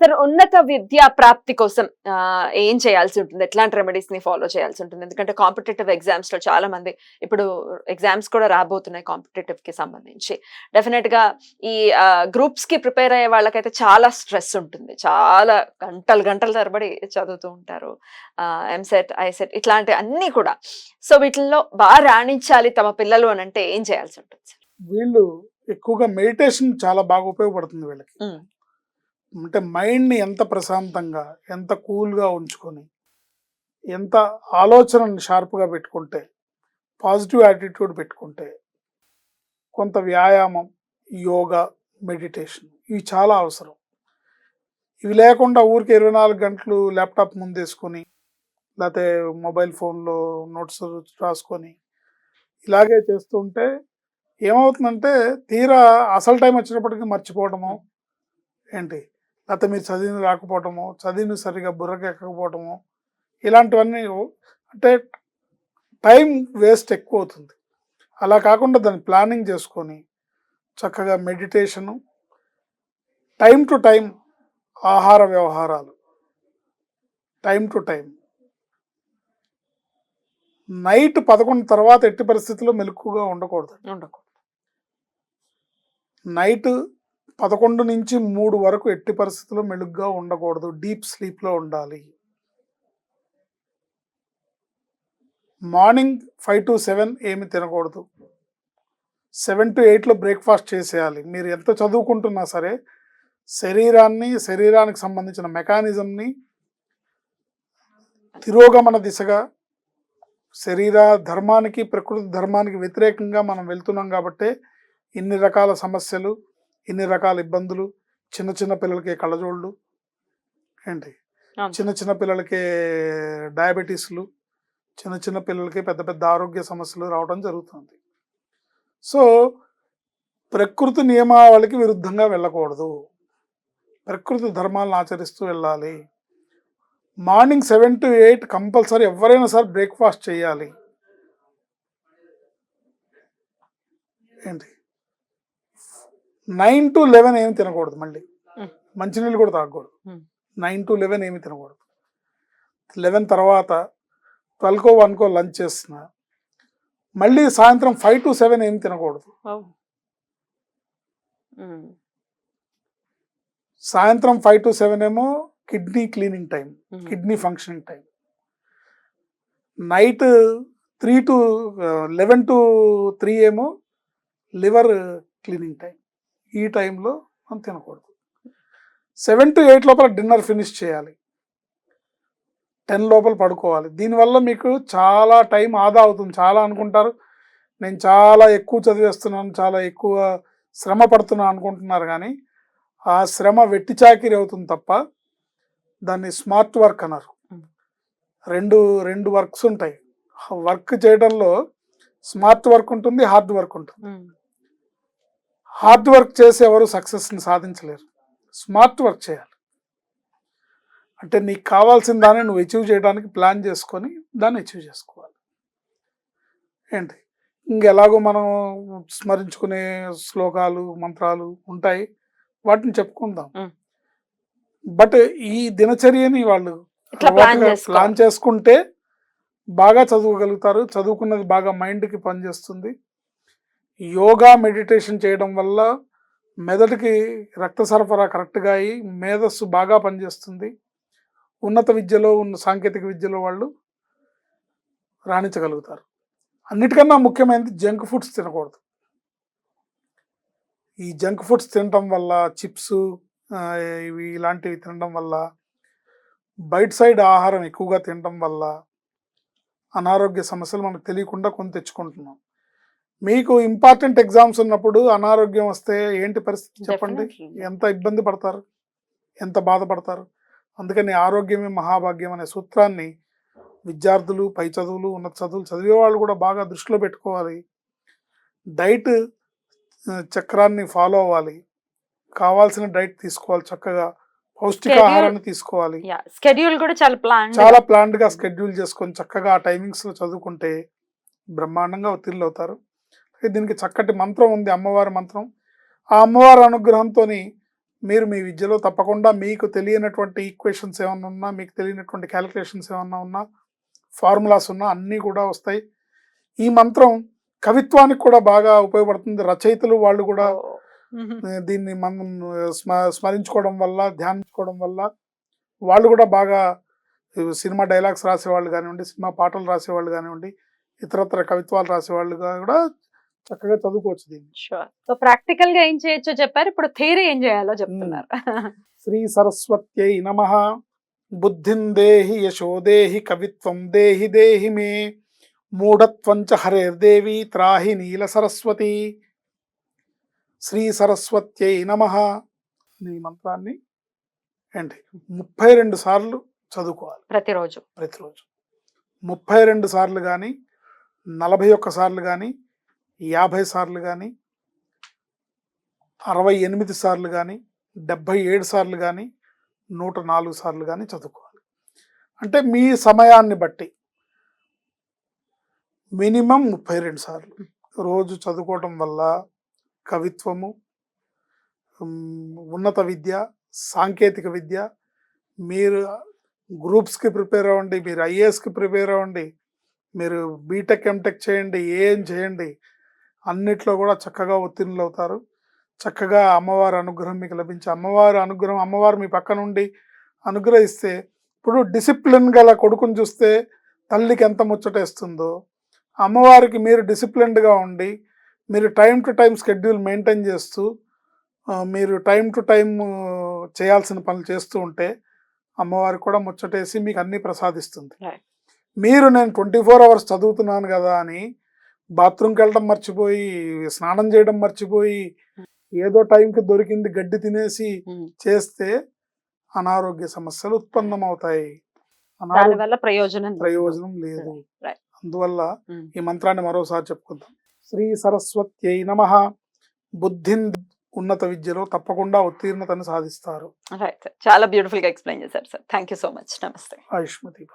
Sir ఉన్నత విద్యా ప్రాప్తి కోసం ఏం చేయాల్సి ఉంటుంది? ఎట్లాంటి రెమెడీస్ని ఫాలో చేయాల్సి ఉంటుంది? ఎందుకంటే కాంపిటేటివ్ ఎగ్జామ్స్లో చాలా మంది ఇప్పుడు ఎగ్జామ్స్ కూడా రాబోతున్నాయి కాంపిటేటివ్కి సంబంధించి. డెఫినెట్గా ఈ గ్రూప్స్కి ప్రిపేర్ అయ్యే వాళ్ళకైతే చాలా స్ట్రెస్ ఉంటుంది. చాలా గంటలు గంటల తరబడి చదువుతూ ఉంటారు. ఎంసెట్ ఐసెట్ ఇట్లాంటి అన్ని కూడా. సో వీటిల్లో బాగా రాణించాలి తమ పిల్లలు అని అంటే ఏం చేయాల్సి ఉంటుంది సార్ వీళ్ళు ఎక్కువగా మెడిటేషన్ చాలా బాగా ఉపయోగపడుతుంది వీళ్ళకి. అంటే మైండ్ని ఎంత ప్రశాంతంగా ఎంత కూల్గా ఉంచుకొని ఎంత ఆలోచనని షార్ప్గా పెట్టుకుంటే పాజిటివ్ యాటిట్యూడ్ పెట్టుకుంటే కొంత వ్యాయామం యోగా మెడిటేషన్ ఇవి చాలా అవసరం. ఇవి లేకుండా ఊరికి ఇరవై నాలుగు గంటలు ల్యాప్టాప్ ముందేసుకొని లేకపోతే మొబైల్ ఫోన్లో నోట్స్ రాసుకొని ఇలాగే చేస్తుంటే ఏమవుతుందంటే తీరా అసలు టైం వచ్చినప్పటికీ మర్చిపోవడము ఏంటి? లేకపోతే మీరు చదివిన రాకపోవటము చదివిన సరిగా బుర్రకి ఎక్కకపోవటము ఇలాంటివన్నీ అంటే టైం వేస్ట్ ఎక్కువ అవుతుంది. అలా కాకుండా దాన్ని ప్లానింగ్ చేసుకొని చక్కగా మెడిటేషను టైం టు టైం ఆహార వ్యవహారాలు టైం టు టైం. నైట్ పదకొండు తర్వాత ఎట్టి పరిస్థితుల్లో మెలకుగా ఉండకూడదు ఉండకూడదు. నైట్ పదకొండు నుంచి మూడు వరకు ఎట్టి పరిస్థితుల్లో మెలుగ్గా ఉండకూడదు. డీప్ స్లీప్లో ఉండాలి. మార్నింగ్ ఫైవ్ టు సెవెన్ ఏమి తినకూడదు. సెవెన్ టు ఎయిట్లో బ్రేక్ఫాస్ట్ చేసేయాలి. మీరు ఎంత చదువుకుంటున్నా సరే శరీరాన్ని శరీరానికి సంబంధించిన మెకానిజంని తిరోగమన దిశగా శరీర ధర్మానికి ప్రకృతి ధర్మానికి వ్యతిరేకంగా మనం వెళ్తున్నాం కాబట్టి ఇన్ని రకాల సమస్యలు ఇన్ని రకాల ఇబ్బందులు చిన్న చిన్న పిల్లలకి కళ్ళజోళ్ళు ఏంటి. చిన్న చిన్న పిల్లలకి డయాబెటీస్లు చిన్న చిన్న పిల్లలకి పెద్ద పెద్ద ఆరోగ్య సమస్యలు రావడం జరుగుతుంది. సో ప్రకృతి నియమావళికి విరుద్ధంగా వెళ్ళకూడదు. ప్రకృతి ధర్మాలను ఆచరిస్తూ వెళ్ళాలి. Morning seven to eight compulsory ఎవరైనా సరే బ్రేక్ఫాస్ట్ చేయాలి. ఏంటి? నైన్ టు లెవెన్ ఏమి తినకూడదు మళ్ళీ. మంచినీళ్ళు కూడా తాగకూడదు. నైన్ టు లెవెన్ ఏమి తినకూడదు లెవెన్ తర్వాత ట్వెల్వ్కో వన్కో లంచ్ చేస్తున్నా మళ్ళీ సాయంత్రం ఫైవ్ టు సెవెన్ ఏమి తినకూడదు. సాయంత్రం ఫైవ్ టు సెవెన్ ఏమో kidney cleaning time. Kidney functioning time night three to eleven to three ఏమో లివర్ క్లీనింగ్ టైం ఈ టైంలో మనం తినకూడదు. సెవెన్ టు ఎయిట్ లోపల డిన్నర్ ఫినిష్ చేయాలి. టెన్ లోపల పడుకోవాలి. దీనివల్ల మీకు చాలా టైం ఆదా అవుతుంది. చాలా అనుకుంటారు. నేను చాలా ఎక్కువ చదివేస్తున్నాను చాలా ఎక్కువ శ్రమ పడుతున్నాను అనుకుంటున్నారు కానీ ఆ శ్రమ వెట్టి చాకిరి అవుతుంది తప్ప దాన్ని స్మార్ట్ వర్క్ అన్నారు. రెండు రెండు వర్క్స్ ఉంటాయి. వర్క్ చేయడంలో స్మార్ట్ వర్క్ ఉంటుంది హార్డ్ వర్క్ ఉంటుంది. హార్డ్ వర్క్ చేసి ఎవరు సక్సెస్ని సాధించలేరు. స్మార్ట్ వర్క్ చేయాలి. అంటే నీకు కావాల్సిన దాన్ని నువ్వు అచీవ్ చేయడానికి ప్లాన్ చేసుకొని దాన్ని అచీవ్ చేసుకోవాలి. ఏంటి? ఇంకెలాగో మనం స్మరించుకునే శ్లోకాలు మంత్రాలు ఉంటాయి. వాటిని చెప్పుకుందాం. బట్ ఈ దినచర్యని వాళ్ళు. ప్లాన్ చేసుకుంటే బాగా చదవగలుగుతారు. చదువుకున్నది బాగా మైండ్కి పనిచేస్తుంది. యోగా మెడిటేషన్ చేయడం వల్ల మెదడుకి రక్త సరఫరా కరెక్ట్గా అయ్యి మేధస్సు బాగా పనిచేస్తుంది. ఉన్నత విద్యలో ఉన్న సాంకేతిక విద్యలో వాళ్ళు రాణించగలుగుతారు. అన్నిటికన్నా ముఖ్యమైనది జంక్ ఫుడ్స్ తినకూడదు. ఈ జంక్ ఫుడ్స్ తినటం వల్ల చిప్స్ ఇవి ఇలాంటివి తినడం వల్ల బయట సైడ్ ఆహారం ఎక్కువగా తినడం వల్ల అనారోగ్య సమస్యలు మనకు తెలియకుండా కొని తెచ్చుకుంటున్నాం. మీకు ఇంపార్టెంట్ ఎగ్జామ్స్ ఉన్నప్పుడు అనారోగ్యం వస్తే ఏంటి పరిస్థితి చెప్పండి. ఎంత ఇబ్బంది పడతారు? ఎంత బాధపడతారు? అందుకని ఆరోగ్యమే మహాభాగ్యం అనే సూత్రాన్ని విద్యార్థులు పై చదువులు ఉన్నత చదువులు చదివే వాళ్ళు కూడా బాగా దృష్టిలో పెట్టుకోవాలి. డైట్ చక్రాన్ని ఫాలో అవ్వాలి. కావాల్సిన డైట్ తీసుకోవాలి చక్కగా. పౌష్టికాహారాన్ని తీసుకోవాలి. స్కెడ్యూల్ కూడా చాలా ప్లాన్ చాలా ప్లాన్డ్గా స్కెడ్యూల్ చేసుకొని చక్కగా ఆ టైమింగ్స్లో చదువుకుంటే బ్రహ్మాండంగా ఉత్తీర్ణులు అవుతారు దీనికి చక్కటి మంత్రం ఉంది అమ్మవారి మంత్రం. ఆ అమ్మవారి అనుగ్రహంతో మీరు మీ విద్యలో తప్పకుండా మీకు తెలియనటువంటి ఈక్వేషన్స్ ఏమన్నా ఉన్నా మీకు తెలియనటువంటి క్యాలిక్యులేషన్స్ ఏమన్నా ఉన్నా ఫార్ములాస్ ఉన్నా అన్నీ కూడా వస్తాయి. ఈ మంత్రం కవిత్వానికి కూడా బాగా ఉపయోగపడుతుంది. రచయితలు వాళ్ళు కూడా దీన్ని మనం స్మ స్మరించుకోవడం వల్ల ధ్యానించుకోవడం వల్ల వాళ్ళు కూడా బాగా సినిమా డైలాగ్స్ రాసేవాళ్ళు కానివ్వండి సినిమా పాటలు రాసేవాళ్ళు కానివ్వండి ఇతరత్ర కవిత్వాలు రాసేవాళ్ళు కూడా చక్కగా చదువుకోవచ్చు దీన్ని. షూర్ సో ప్రాక్టికల్గా ఏం చేయొచ్చో చెప్పారు ఇప్పుడు థియరీ ఏం చేయాలో చెప్తున్నారు. శ్రీ సరస్వత్యై నమ. బుద్ధిం దేహి యశో దేహి కవిత్వం దేహి దేహి మే. మూఢత్వం చ హరేర్దేవి త్రాహి నీల సరస్వతి. శ్రీ సరస్వత్యై నమ. ఈ మంత్రాన్ని ఏంటి? ముప్పై రెండు సార్లు చదువుకోవాలి. ప్రతిరోజు. ప్రతిరోజు. ముప్పై రెండు సార్లు కానీ నలభై ఒక్క సార్లు కానీ యాభై సార్లు కానీ అరవై ఎనిమిది సార్లు కానీ డెబ్భై ఏడు సార్లు కానీ నూట నాలుగు సార్లు కానీ చదువుకోవాలి. అంటే మీ సమయాన్ని బట్టి మినిమం ముప్పై రెండు సార్లు. రోజు చదువుకోవటం వల్ల కవిత్వము ఉన్నత విద్య సాంకేతిక విద్య మీరు గ్రూప్స్కి ప్రిపేర్ అవ్వండి మీరు ఐఏఎస్కి ప్రిపేర్ అవ్వండి మీరు బీటెక్ ఎంటెక్ చేయండి ఏం చేయండి అన్నిట్లో కూడా చక్కగా ఉత్తీర్ణులు అవుతారు చక్కగా అమ్మవారి అనుగ్రహం మీకు లభించి అమ్మవారి అనుగ్రహం అమ్మవారు మీ పక్క నుండి అనుగ్రహిస్తే ఇప్పుడు డిసిప్లిన్ గల కొడుకుని చూస్తే తల్లికి ఎంత ముచ్చటేస్తుందో అమ్మవారికి మీరు డిసిప్లిన్డ్గా ఉండి మీరు time to time schedule maintain చేస్తూ మీరు టైం టు టైం చేయాల్సిన పనులు చేస్తూ ఉంటే అమ్మవారికి కూడా ముచ్చటేసి మీకు అన్ని ప్రసాదిస్తుంది. మీరు నేను ట్వంటీ ఫోర్ అవర్స్ చదువుతున్నాను కదా అని బాత్రూమ్కి వెళ్ళడం మర్చిపోయి స్నానం చేయడం మర్చిపోయి ఏదో టైంకి దొరికింది గడ్డి తినేసి చేస్తే అనారోగ్య సమస్యలు ఉత్పన్నమవుతాయి. వల్ల ప్రయోజనం లేదు. ప్రయోజనం లేదు. అందువల్ల. ఈ మంత్రాన్ని మరోసారి చెప్పుకుందాం. శ్రీ సరస్వత్యై నమ. బుద్ధిన్ ఉన్నత విద్యలో తప్పకుండా ఉత్తీర్ణతను సాధిస్తారు. చాలా బ్యూటిఫుల్గా ఎక్స్ప్లెయిన్ చేశారు sir thank you so much నమస్తే ఆయుష్మతి